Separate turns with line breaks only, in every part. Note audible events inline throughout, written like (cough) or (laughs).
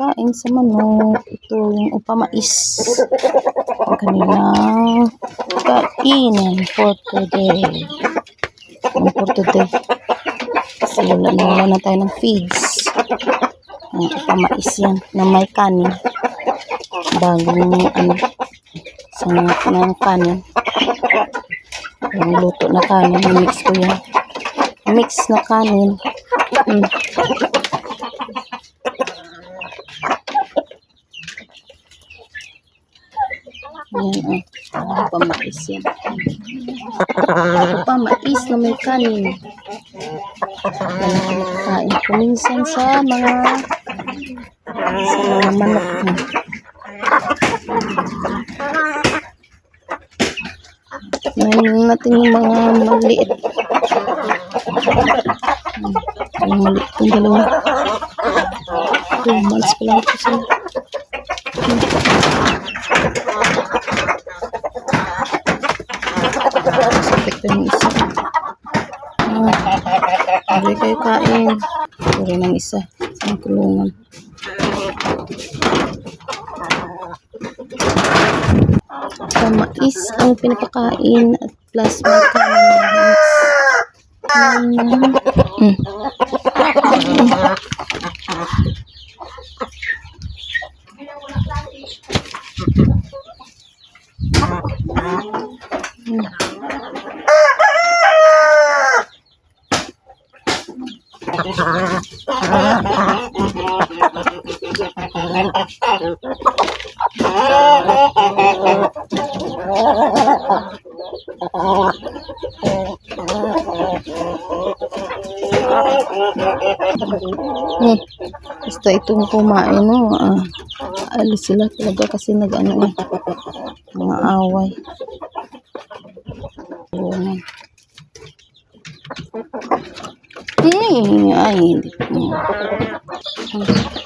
pagkain sa manok. Ito yung upamais. Ang kanilang kainan for today. Ano for today? Kasi wala na wala na tayo ng feeds. Ang upamais yan na may kanin. Bagong ano, sangat ng kanin. Yung luto na kanin, mix ko yan. Mix na kanin. Mm. Yan, oh. Pamais yan. Pamais na may kanin. Yan ang ko minsan sa mga sa mga manok mo. Ngayon natin yung mga maliit. Yung maliit yung dalawa. Two months pa lang ito sila. Sakit pa yung isa. Hindi kayo kain. Puri ng isa. Sa kulungan. Kamais ang pinapakain at plus may kanin. Mm. Hmm. Basta itong kumain, no? Ah, alis sila talaga kasi nag-ano eh. Mga away. Tulungan. Hmm, ay, hindi. Hmm. Hmm.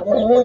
Ay,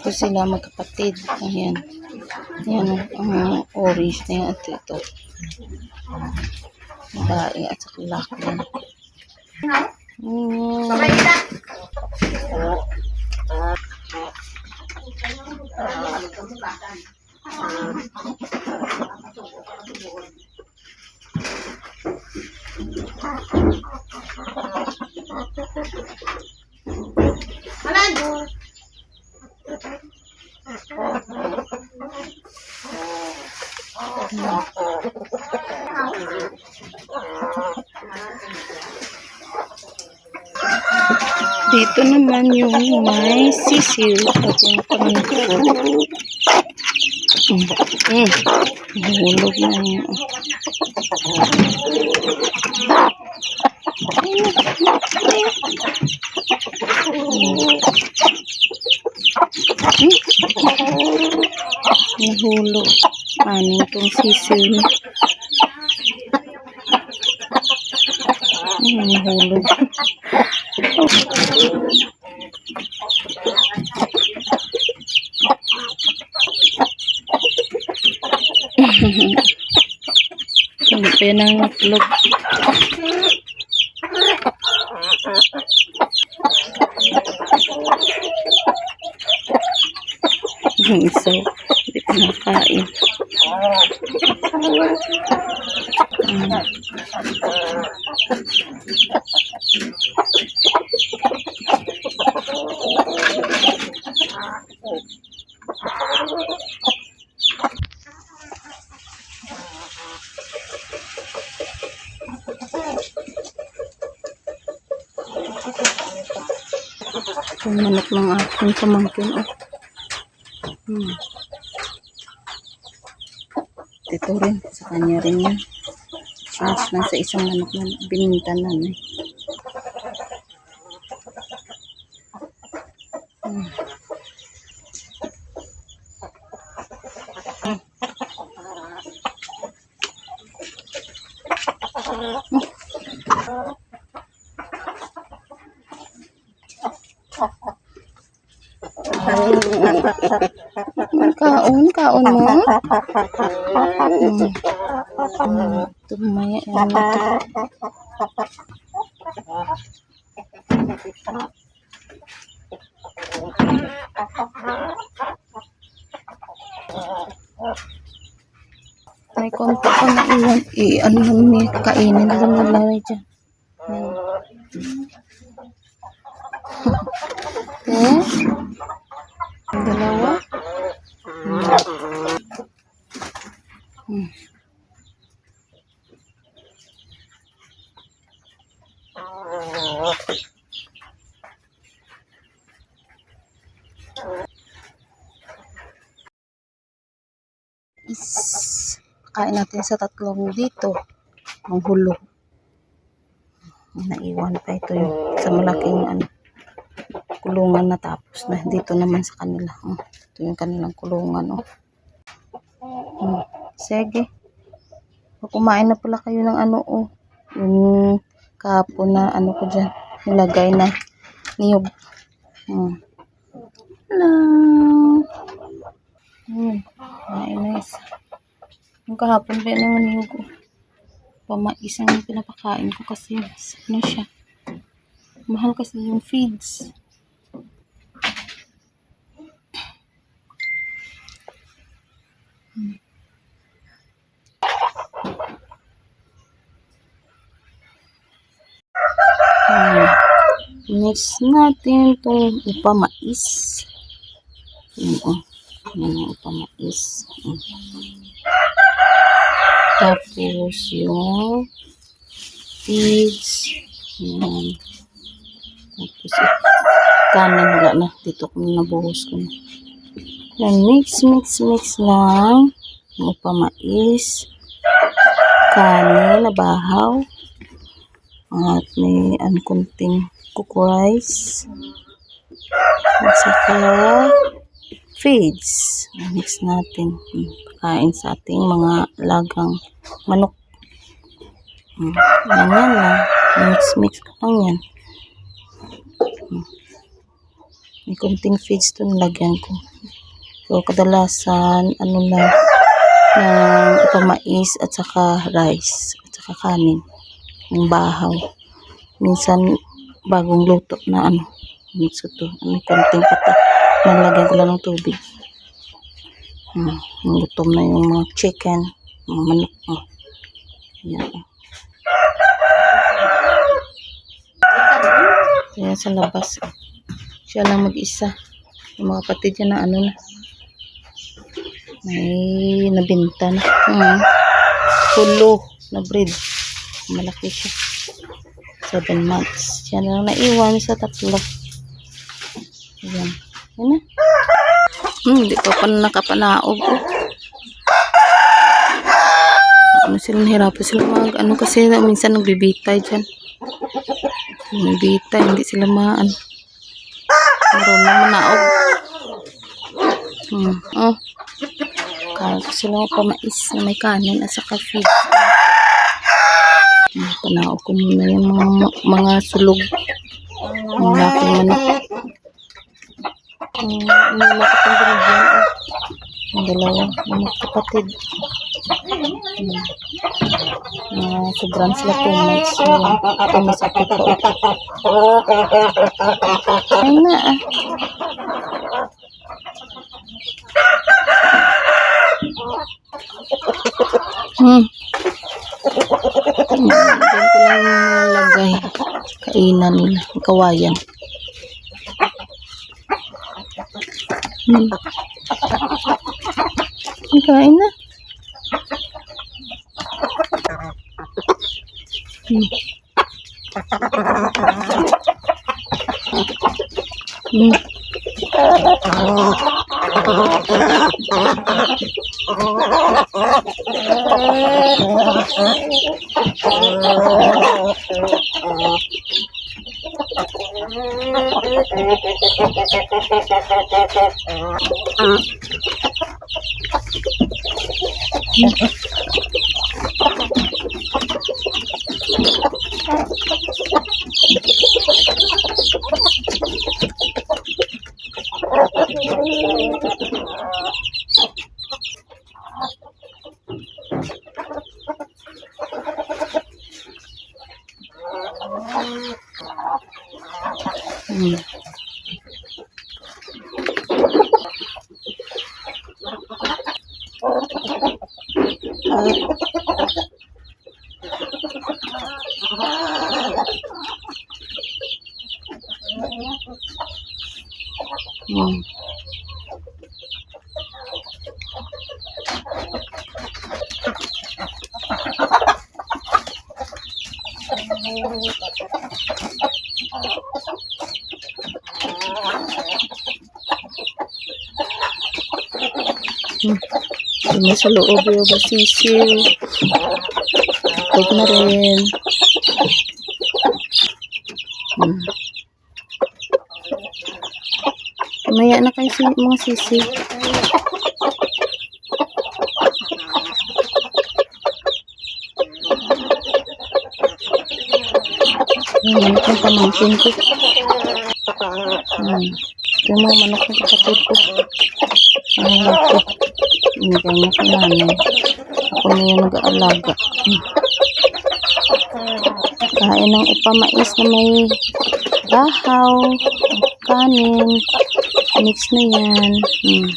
Ito sila magkapatid. Ayan. Ayan ang orange na yan. At ito. Babae at saka yan. Ayan. Dito naman yung may sisiw at yung paminto. Mm. Mm. Nahulog na yun. Mm. Nahulog. Aning tong sisiw niya. Nahulog. Hindi pa yan ang natlog. Isa, hindi pa nakain. Mm. Pumanok ng aking pamangkin. Oh. Hmm. Ito rin. Sa kanya rin yan. Sinas na sa isang manok na binintanan eh. Kaon, kaon mo. Hmm. Hmm. Tumaya yan na to. May konti ko na iwan. I, ano lang niya, kainin lang na lang dyan. Yan. Eh? Kain natin sa tatlong dito. Ang hulog naiwan pa ito yung sa malaking ano, kulungan na tapos na. Dito naman sa kanila. Oh, ito yung kanilang kulungan oh. Hmm, sige. Pag kumain na pala kayo ng ano oh. Yung kahapon na ano ko dyan nilagay na niyog. Hmm. hello Hmm. Ay, nice. Yung kahapon ba yung niyog ko? Pamais ang pinapakain ko kasi ano siya. Mahal kasi yung feeds. Hmm. Next natin itong upamais. Yan oh. Yan ang upamais. Hmm. Tapos yung feeds. Yan. Tapos kanin wala na. Dito ko na nabuhos ko na. Yan, mix, mix, mix lang. Yung upamais. Kanin na bahaw. At may ano kunting cook rice. At saka feeds. Mix natin. Kain sa ating mga lagang manok. Hmm, Yan yan lang. Mix-mix ko lang yan. Hmm. May kunting feeds to nilagyan ko. So, kadalasan, ano lang, ng ipamais at saka rice at saka kanin. Yung bahaw. Minsan, bagong luto na ano, mix ko to. May konting pata. Nalagyan ko lang ng tubig. Hmm, gutom na yung mga chicken, mga manok. Oh. Yan. Kaya sa labas, siya lang mag-isa. Yung mga kapatid niya na ano na, may nabinta na. Hmm. Pulo na breed. Malaki siya. Seven months. Siya lang naiwan sa tatlo. Ayan. Yan na. Hmm, di pa pa nakapanaog. Oh. Ano sila nahirapan sila mag ano kasi minsan nagbibitay dyan. Nagbibitay, hindi sila maan. Meron na manaog. Hmm. Oh. Kaya sila pamais na may kanin at saka feed. Hmm, panaog ko muna yung mga, mga sulog. Ang laki manok. Ang kong binigyan. Oh. Ang dalawa, mga kapatid. Hmm. Uh, sobrang sila two months. So, kami sa pito. Ay na ah. Hmm. Hmm, Diyan ko lang nalagay. Kainan nila. Ang Kawayan. Hmm. Kain na. Hmm. Hmm. Yeah. (laughs) Hmm. Yung sa loob yung basisiw. Tug na rin. Hmm. Maya na kayo mga sisi. Manok ng pamangkin ko. Hmm. Ito yung mga manok ng kapatid ko. Ang laki. Binigay niya kay nanay. Ako na yung nag-aalaga. Hmm. Kain ng upamais na may bahaw, kanin. Mix na yan. Hmm.